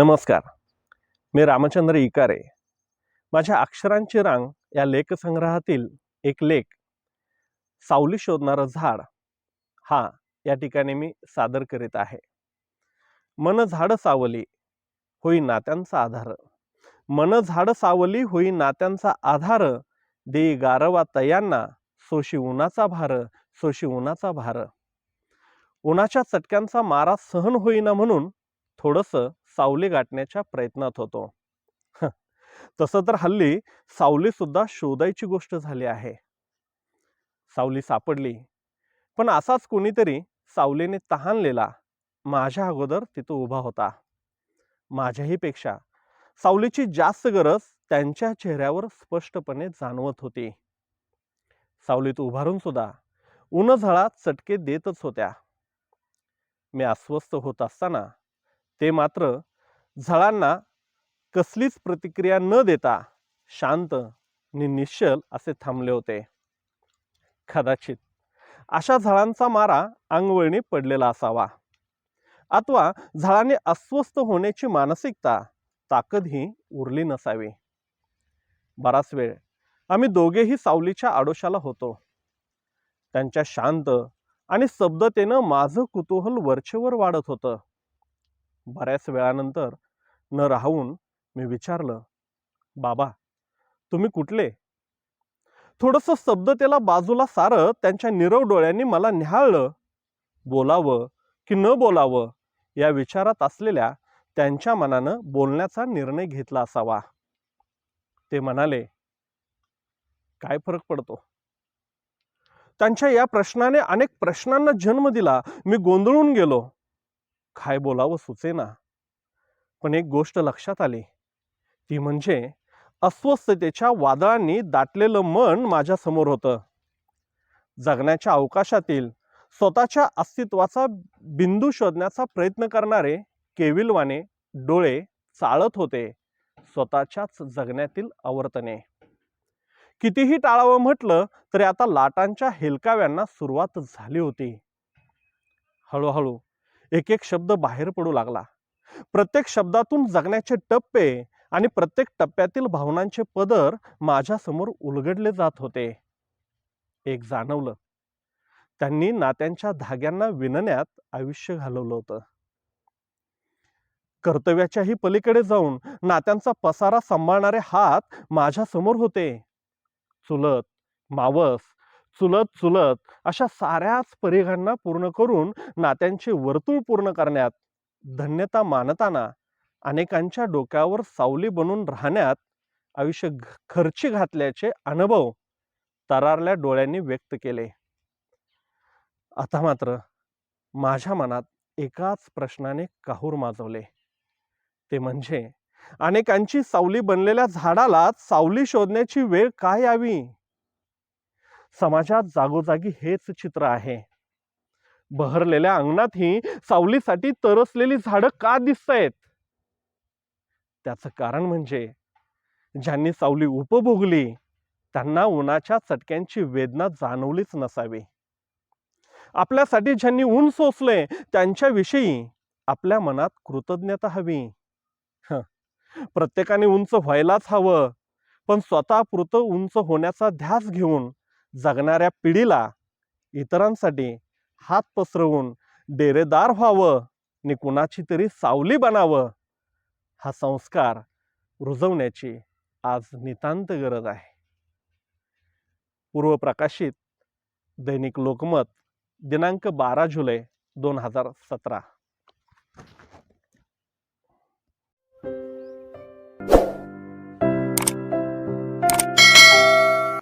नमस्कार. मी रामचंद्र इकारे. माझ्या अक्षरांची रांग या लेखसंग्रहातील एक लेख सावली शोधणारं झाड हा या ठिकाणी मी सादर करीत आहे. मन झाड सावली होई नात्यांचा आधार. मन झाड सावली होई नात्यांचा आधार. देई गारवा तयांना सोशी उन्हाचा भार सोशी उन्हाचा भार. उन्हाच्या चटक्यांचा मारा सहन होईना म्हणून थोडंसं सावली गाठण्याच्या प्रयत्नात होतो. तसं तर हल्ली सावली सुद्धा शोधायची गोष्ट झाली आहे. सावली सापडली. पण असाच कोणीतरी सावलीने तहानलेला माझ्या अगोदर तिथं उभा होता. माझ्याही पेक्षा. सावलीची जास्त गरज त्यांच्या चेहऱ्यावर स्पष्टपणे जाणवत होती. सावलीत उभारून सुद्धा उन्हझळा चटके देतच होत्या. मी अस्वस्थ होत असताना ते मात्र झळांना कसलीच प्रतिक्रिया न देता शांत नि निश्चल असे थांबले होते. कदाचित अशा झळांचा मारा अंगवळणी पडलेला असावा. अथवा झळाने अस्वस्थ होण्याची मानसिकता ताकदही उरली नसावी. बराच वेळ आम्ही दोघेही सावलीच्या आडोशाला होतो. त्यांच्या शांत आणि शब्दतेनं माझं कुतूहल वरचेवर वाढत होतं. बऱ्याच वेळानंतर न राहून मी विचारलं बाबा तुम्ही कुठले? थोडंसं शब्दतेला बाजूला सारत त्यांच्या निरव डोळ्यांनी मला निहाळलं बोलावं की न बोलावं या विचारात असलेल्या त्यांच्या मनानं बोलण्याचा निर्णय घेतला असावा. ते म्हणाले काय फरक पडतो? त्यांच्या या प्रश्नाने अनेक प्रश्नांना जन्म दिला. मी गोंधळून गेलो. काय बोलावं सुचेना. पण एक गोष्ट लक्षात आली. ती म्हणजे अस्वस्थतेच्या वादळांनी दाटलेलं मन माझ्यासमोर होतं. जगण्याच्या अवकाशातील स्वतःच्या अस्तित्वाचा बिंदू शोधण्याचा प्रयत्न करणारे केविलवाने डोळे चाळत होते स्वतःच्याच जगण्यातील आवर्तने. कितीही टाळावं म्हटलं तरी आता लाटांच्या हेलकाव्यांना सुरुवात झाली होती. हळूहळू एक एक शब्द बाहेर पडू लागला. प्रत्येक शब्दातून जगण्याचे टप्पे आणि प्रत्येक टप्प्यातील भावनांचे पदर माझ्यासमोर उलगडले जात होते. एक जाणवलं. त्यांनी नात्यांच्या धाग्यांना विणण्यात आयुष्य घालवलं होतं. कर्तव्याच्याही पलीकडे जाऊन नात्यांचा पसारा सांभाळणारे हात माझ्यासमोर होते. चुलत मावस चुलत चुलत अशा साऱ्याच परिघांना पूर्ण करून नात्यांचे वर्तुळ पूर्ण करण्यात धन्यता मानताना अनेकांच्या डोक्यावर सावली बनून राहण्यात आयुष्य खर्ची घातल्याचे अनुभव तरारल्या डोळ्यांनी व्यक्त केले. आता मात्र माझ्या मनात एकाच प्रश्नाने काहूर माजवले. ते म्हणजे अनेकांची सावली बनलेल्या झाडाला सावली शोधण्याची वेळ काय यावी? समाजात जागोजागी हेच चित्र आहे. बहरलेल्या अंगणातही सावलीसाठी तरसलेली झाडं का दिसतायत? त्याचं कारण म्हणजे ज्यांनी सावली उपभोगली त्यांना उन्हाच्या चटक्यांची वेदना जाणवलीच नसावी. आपल्यासाठी ज्यांनी ऊन सोसले त्यांच्याविषयी आपल्या मनात कृतज्ञता हवी. हं, प्रत्येकाने उंच व्हायलाच हवं पण स्वतः पुरतं उंच होण्याचा ध्यास घेऊन जगणाऱ्या पिढीला इतरांसाठी हात पसरवून डेरेदार व्हावं नि कुणाची तरी सावली बनावं हा संस्कार रुजवण्याची आज नितांत गरज आहे. पूर्वप्रकाशित दैनिक लोकमत दिनांक बारा जुलै दोन हजार सतरा.